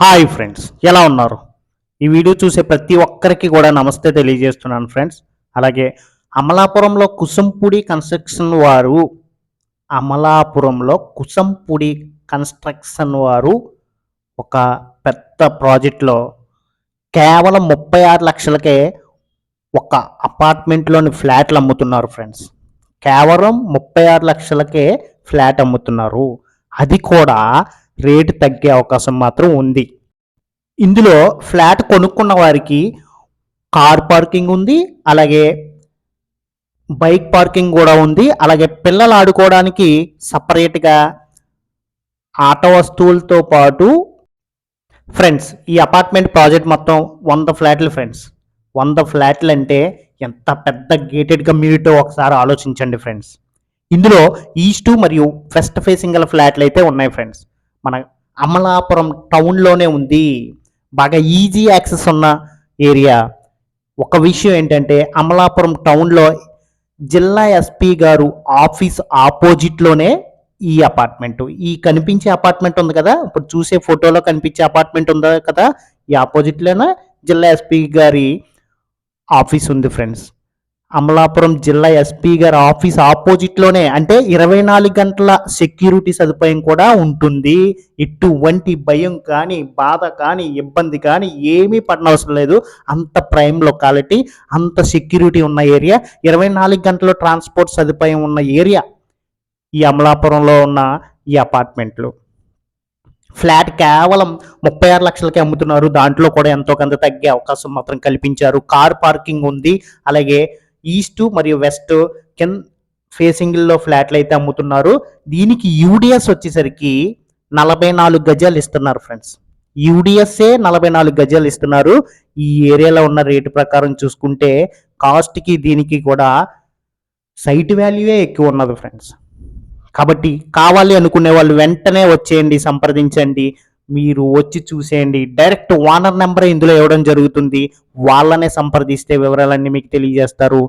Hi friends ఎలా ఉన్నారు? ఈ వీడియో చూసే ప్రతి ఒక్కరికి కూడా నమస్తే తెలియజేస్తున్నాను ఫ్రెండ్స్. అలాగే అమలాపురంలో కుసంపూడి కన్స్ట్రక్షన్ వారు అమలాపురంలో కుసంపూడి కన్స్ట్రక్షన్ వారు ఒక పెద్ద ప్రాజెక్ట్లో కేవలం ముప్పై ఆరు లక్షలకే ఒక అపార్ట్మెంట్లోని ఫ్లాట్లు అమ్ముతున్నారు ఫ్రెండ్స్. కేవలం ముప్పై ఆరు లక్షలకే ఫ్లాట్ అమ్ముతున్నారు. అది కూడా రేటు తగ్గే అవకాశం మాత్రం ఉంది. ఇందులో ఫ్లాట్ కొనుక్కున్న వారికి కార్ పార్కింగ్ ఉంది అలాగే బైక్ పార్కింగ్ కూడా ఉంది అలాగే పిల్లలు ఆడుకోవడానికి సపరేట్గా ఆట వస్తువులతో పాటు ఫ్రెండ్స్ ఈ అపార్ట్మెంట్ ప్రాజెక్ట్ మొత్తం వంద ఫ్లాట్లు ఫ్రెండ్స్. వంద ఫ్లాట్లు అంటే ఎంత పెద్ద గేటెడ్ కమ్యూనిటీ ఒకసారి ఆలోచించండి ఫ్రెండ్స్. ఇందులో ఈస్ట్ మరియు వెస్ట్ ఫేసింగ్ గల ఫ్లాట్లు అయితే ఉన్నాయి ఫ్రెండ్స్. మన అమలాపురం టౌన్లోనే ఉంది. బాగా ఈజీ యాక్సెస్ ఉన్న ఏరియా. ఒక విషయం ఏంటంటే అమలాపురం టౌన్లో జిల్లా ఎస్పీ గారు ఆఫీస్ ఆపోజిట్లోనే ఈ అపార్ట్మెంట్. ఈ కనిపించే అపార్ట్మెంట్ ఉంది కదా ఇప్పుడు చూసే ఫోటోలో కనిపించే అపార్ట్మెంట్ ఉంది కదా ఈ ఆపోజిట్లోనే జిల్లా ఎస్పీ గారి ఆఫీస్ ఉంది ఫ్రెండ్స్. అమలాపురం జిల్లా ఎస్పీ గారి ఆఫీస్ ఆపోజిట్లోనే అంటే ఇరవై నాలుగు గంటల సెక్యూరిటీ సదుపాయం కూడా ఉంటుంది. ఎటువంటి భయం కానీ బాధ కానీ ఇబ్బంది కానీ ఏమీ పడనవసరం లేదు. అంత ప్రైమ్ లొకాలిటీ అంత సెక్యూరిటీ ఉన్న ఏరియా ఇరవై నాలుగు గంటల ట్రాన్స్పోర్ట్ సదుపాయం ఉన్న ఏరియా ఈ అమలాపురంలో ఉన్న ఈ అపార్ట్మెంట్లు. ఫ్లాట్ కేవలం ముప్పై ఆరు లక్షలకి అమ్ముతున్నారు. దాంట్లో కూడా ఎంతో కొంత తగ్గే అవకాశం మాత్రం కల్పించారు. కార్ పార్కింగ్ ఉంది. అలాగే ఈస్ట్ మరియు వెస్ట్ కింద ఫేసింగ్లో ఫ్లాట్లు అయితే అమ్ముతున్నారు. దీనికి యూడిఎస్ వచ్చేసరికి నలభై నాలుగు గజాలు ఇస్తున్నారు ఫ్రెండ్స్. యూడిఎస్ఏ నలభై నాలుగు గజాలు ఇస్తున్నారు. ఈ ఏరియాలో ఉన్న రేటు ప్రకారం చూసుకుంటే కాస్ట్కి దీనికి కూడా సైట్ వాల్యూయే ఎక్కువ ఉన్నది ఫ్రెండ్స్. కాబట్టి కావాలి అనుకునే వాళ్ళు వెంటనే వచ్చేయండి సంప్రదించండి. మీరు వచ్చి చూసేయండి. డైరెక్ట్ ఓనర్ నెంబర్ ఇందులో ఇవ్వడం జరుగుతుంది. వాళ్ళనే సంప్రదిస్తే వివరాలన్నీ మీకు తెలియజేస్తారు.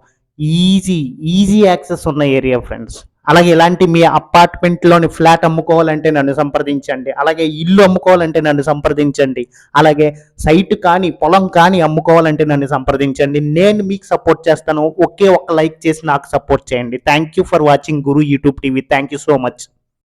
ఈజీ ఈజీ యాక్సెస్ ఉన్న ఏరియా ఫ్రెండ్స్ అలాగే ఇలాంటి మీ అపార్ట్మెంట్లోని ఫ్లాట్ అమ్ముకోవాలంటే నన్ను సంప్రదించండి. అలాగే ఇల్లు అమ్ముకోవాలంటే నన్ను సంప్రదించండి. అలాగే సైట్ కానీ పొలం కానీ అమ్ముకోవాలంటే నన్ను సంప్రదించండి. నేను మీకు సపోర్ట్ చేస్తాను. ఒకే ఒక్క లైక్ చేసి నాకు సపోర్ట్ చేయండి. Thank you for watching Guru YouTube TV thank you so much